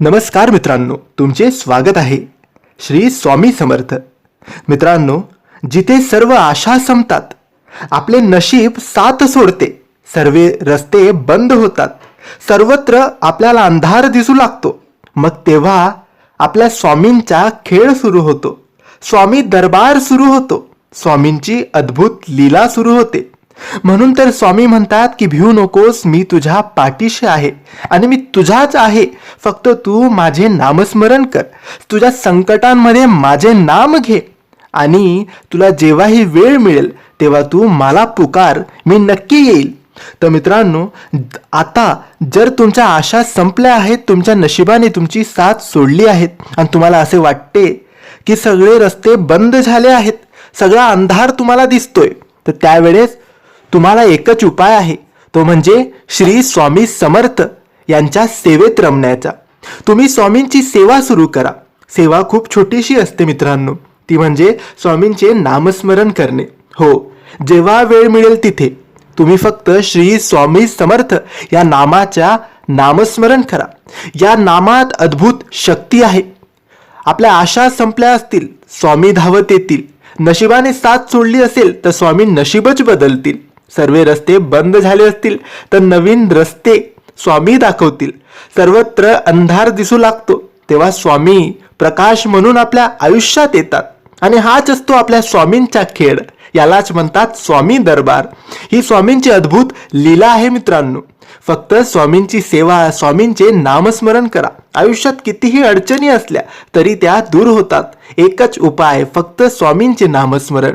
नमस्कार मित्रांनो तुमचे स्वागत आहे. श्री स्वामी समर्थ. मित्रांनो जिथे सर्व आशा संपतात आपले नशीब साथ सोडते. सर्व रस्ते बंद होतात. सर्वत्र आपल्याला अंधार दिसू लागतो. मग तेव्हा आपल्या स्वामींचा खेळ सुरू होतो. स्वामी दरबार सुरू होतो. स्वामींची अद्भुत लीला सुरू होते. म्हणून तर स्वामी म्हणतात की भिऊ नकोस मी तुझ्या पाठीशी आहे आणि मी तुझाच आहे. फक्त तू माझे नामस्मरण कर. तुझ्या संकटांमध्ये माझे नाम घे. आणि तुला जेव्हाही वेळ मिळेल तेव्हा तू मला पुकार. मी नक्की येईल. तर मित्रांनो आता जर तुमच्या आशा संपल्या आहेत तुमच्या नशिबाने तुमची साथ सोडली आहेत आणि तुम्हाला असे वाटते की सगळे रस्ते बंद झाले आहेत सगळा अंधार तुम्हाला दिसतोय तर त्यावेळेस तुम्हाला एकच उपाय आहे. तो म्हणजे श्री स्वामी समर्थ यांच्या सेवेत रमण्याचा. तुम्ही स्वामींची सेवा सुरू करा. सेवा खूप छोटीशी असते मित्रांनो. ती म्हणजे स्वामींचे नामस्मरण करणे. हो जेव्हा वेळ मिळेल तिथे. तुम्ही फक्त श्री स्वामी समर्थ या नामाच्या नामस्मरण करा. या नामात अद्भुत शक्ती आहे. आपल्या आशा संपल्या असतील स्वामी धावत येतील. नशिबाने साथ सोडली असेल तर स्वामी नशीबच बदलतील. सर्व रस्ते बंद झाले असतील तर नवीन रस्ते स्वामी दाखवतील. सर्वत्र अंधार दिसू लागतो. तेव्हा स्वामी प्रकाश म्हणून आपल्या आयुष्यात येतात. आणि हाच असतो आपल्या स्वामींचा खेळ. यालाच म्हणतात स्वामी दरबार. ही स्वामींची अद्भुत लीला आहे मित्रांनो. फक्त स्वामींची सेवा स्वामींचे नामस्मरण करा. आयुष्यात कितीही अडचणी असल्या तरी त्या दूर होतात. एकच उपाय फक्त स्वामींचे नामस्मरण.